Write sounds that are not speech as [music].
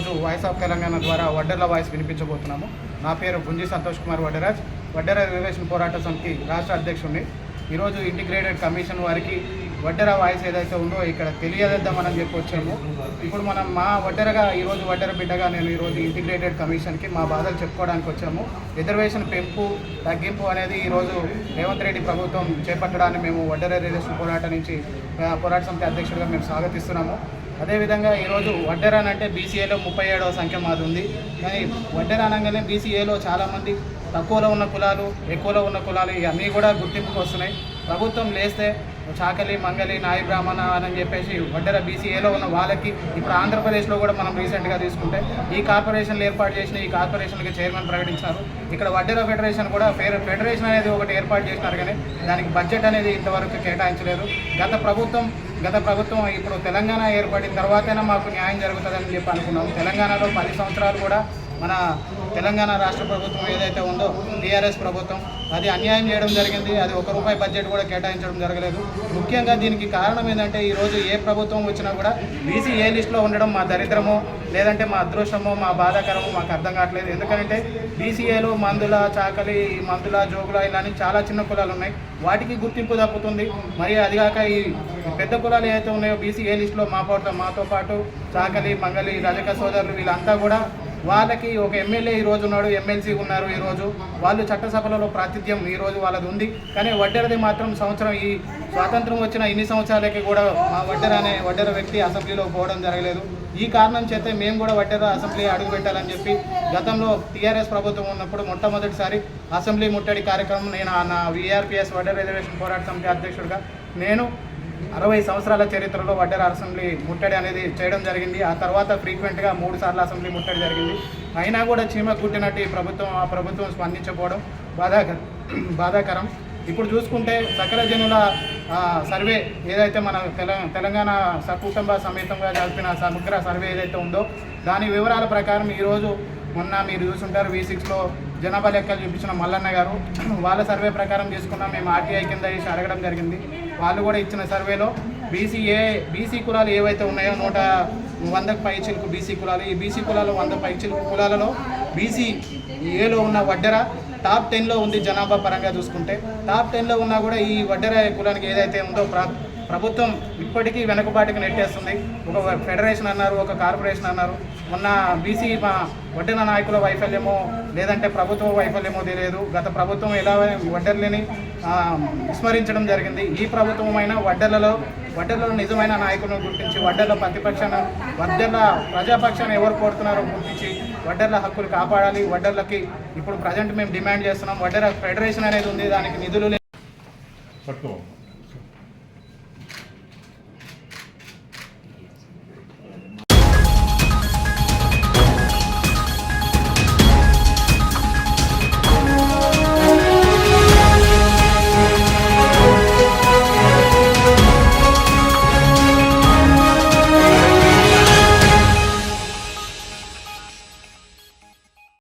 ఈరోజు voice of Telangana ద్వారా వడ్డర్ల voice వినిపించబోతున్నాము. నా పేరు గుంజి సంతోష్ కుమార్ వడ్డరాజ్. వడ్డెర రిజర్వేషన్ పోరాట సమితి రాష్ట్ర అధ్యక్షుడిని ఈరోజు ఇంటిగ్రేటెడ్ కమిషన్ వారికి వడ్డెర వాయిస్ ఏదైతే ఉందో ఇక్కడ తెలియజేద్దామని చెప్పి వచ్చాము. ఇప్పుడు మనం మా వడ్డెరగా ఈరోజు వడ్డెర బిడ్డగా నేను ఈరోజు ఇంటిగ్రేటెడ్ కమిషన్కి మా బాధలు చెప్పుకోవడానికి వచ్చాము. రిజర్వేషన్ పెంపు తగ్గింపు అనేది ఈరోజు రేవంత్ రెడ్డి ప్రభుత్వం చేపట్టడాన్ని మేము వడ్డెర రిజర్వేషన్ పోరాట నుంచి పోరాట సమితి అధ్యక్షుడిగా మేము స్వాగతిస్తున్నాము. అదేవిధంగా ఈరోజు వడ్డెరాన్ అంటే బీసీఏలో ముప్పై ఏడవ సంఖ్య మాది ఉంది. కానీ వడ్డెర అనగానే బీసీఏలో చాలామంది తక్కువలో ఉన్న కులాలు ఎక్కువలో ఉన్న కులాలు ఇవన్నీ కూడా గుర్తింపుకు వస్తున్నాయి. ప్రభుత్వం లేస్తే చాకలి మంగలి నాయి బ్రాహ్మణ అని చెప్పేసి వడ్డెర బీసీఏలో ఉన్న వాళ్ళకి ఇప్పుడు ఆంధ్రప్రదేశ్లో కూడా మనం రీసెంట్గా తీసుకుంటే ఈ కార్పొరేషన్లు ఏర్పాటు చేసిన ఈ కార్పొరేషన్కి చైర్మన్ ప్రకటించారు. ఇక్కడ వడ్డెర ఫెడరేషన్ కూడా ఫెర- ఫెడరేషన్ అనేది ఒకటి ఏర్పాటు చేసినారు కానీ దానికి బడ్జెట్ అనేది ఇంతవరకు కేటాయించలేదు. గత ప్రభుత్వం గత ప్రభుత్వం ఇప్పుడు తెలంగాణ ఏర్పడిన తర్వాతైనా మాకు న్యాయం జరుగుతుందని చెప్పి అనుకున్నాం. తెలంగాణలో పది సంవత్సరాలు కూడా మన తెలంగాణ రాష్ట్ర ప్రభుత్వం ఏదైతే ఉందో టీఆర్ఎస్ ప్రభుత్వం అది అన్యాయం చేయడం జరిగింది. అది ఒక రూపాయి బడ్జెట్ కూడా కేటాయించడం జరగలేదు. ముఖ్యంగా దీనికి కారణం ఏంటంటే ఈరోజు ఏ ప్రభుత్వం వచ్చినా కూడా బీసీ ఏ లిస్టులో ఉండడం మా దరిద్రమో లేదంటే మా అదృష్టమో మా బాధాకరమో మాకు అర్థం కావట్లేదు. ఎందుకంటే బీసీఏలో మందుల చాకలి మందుల జోగుల ఇలా చాలా చిన్న కులాలు ఉన్నాయి. వాటికి గుర్తింపు తప్పుతుంది మరి అదిగాక ఈ పెద్ద కులాలు ఏవైతే ఉన్నాయో బీసీ ఏ లిస్టులో మా పాటు మాతో పాటు చాకలి మంగలి రజక సోదరులు వీళ్ళంతా కూడా వాళ్ళకి ఒక ఎమ్మెల్యే ఈ రోజు ఉన్నాడు ఎమ్మెల్సీ ఉన్నారు ఈరోజు వాళ్ళు చట్టసభలలో ప్రాతిథ్యం ఈరోజు వాళ్ళది ఉంది. కానీ వడ్డెరది మాత్రం సంవత్సరం ఈ స్వాతంత్రం వచ్చిన ఇన్ని సంవత్సరాలకి కూడా మా వడ్డెర అనే వడ్డెర వ్యక్తి అసెంబ్లీలో పోవడం జరగలేదు. ఈ కారణం చేత మేము కూడా వడ్డెర అసెంబ్లీ అడుగు పెట్టాలని చెప్పి గతంలో టీఆర్ఎస్ ప్రభుత్వం ఉన్నప్పుడు మొట్టమొదటిసారి అసెంబ్లీ ముట్టడి కార్యక్రమం నేను నా విఆర్పిఎస్ వడ్డెర రిజర్వేషన్ పోరాట సమితి అధ్యక్షుడిగా నేను అరవై సంవత్సరాల చరిత్రలో వడ్డెర అసెంబ్లీ ముట్టడి అనేది చేయడం జరిగింది. ఆ తర్వాత ఫ్రీక్వెంట్గా మూడు సార్లు అసెంబ్లీ ముట్టడి జరిగింది. అయినా కూడా చీమ కుట్టినట్టు ఈ ప్రభుత్వం ఆ ప్రభుత్వం స్పందించకపోవడం బాధాకరం బాధాకరం. ఇప్పుడు చూసుకుంటే సకల జనుల సర్వే ఏదైతే మన తెల తెలంగాణ సకుటుంబ సమేతంగా జరిపిన సమగ్ర సర్వే ఏదైతే ఉందో దాని వివరాల ప్రకారం ఈరోజు మొన్న మీరు చూసుంటారు వి సిక్స్లో జనాభా లెక్కలు చూపించిన మల్లన్న గారు. [clears throat] వాళ్ళ సర్వే ప్రకారం చేసుకున్నాం మేము ఆర్టీఐ కింద వేసి అడగడం జరిగింది. వాళ్ళు కూడా ఇచ్చిన సర్వేలో బీసీ ఏ బీసీ కులాలు ఏవైతే ఉన్నాయో నూట వందకు పై చిలుకు బీసీ కులాలు. ఈ బీసీ కులాలు వంద పై చిలుకు కులాలలో బీసీ ఏలో ఉన్న వడ్డెర టాప్ టెన్లో ఉంది జనాభా పరంగా చూసుకుంటే. టాప్ టెన్లో ఉన్నా కూడా ఈ వడ్డెర కులానికి ఏదైతే ఉందో ప్రా ప్రభుత్వం ఇప్పటికీ వెనుకబాటుకు నెట్టేస్తుంది. ఒక ఫెడరేషన్ అన్నారు ఒక కార్పొరేషన్ అన్నారు. మొన్న బీసీ మా వడ్డెన నాయకుల వైఫల్యమో లేదంటే ప్రభుత్వ వైఫల్యమో తెలియదు. గత ప్రభుత్వం ఎలా వడ్డర్లని విస్మరించడం జరిగింది. ఈ ప్రభుత్వం అయినా వడ్డర్లలో వడ్డర్లలో నిజమైన నాయకులను గుర్తించి వడ్డర్ల ప్రతిపక్షాన వడ్డర్ల ప్రజాపక్షాన్ని ఎవరు కోరుతున్నారో గుర్తించి వడ్డర్ల హక్కులు కాపాడాలి. వడ్డర్లకి ఇప్పుడు ప్రజెంట్ మేము డిమాండ్ చేస్తున్నాం. వడ్డర ఫెడరేషన్ అనేది ఉంది దానికి నిధులు లే-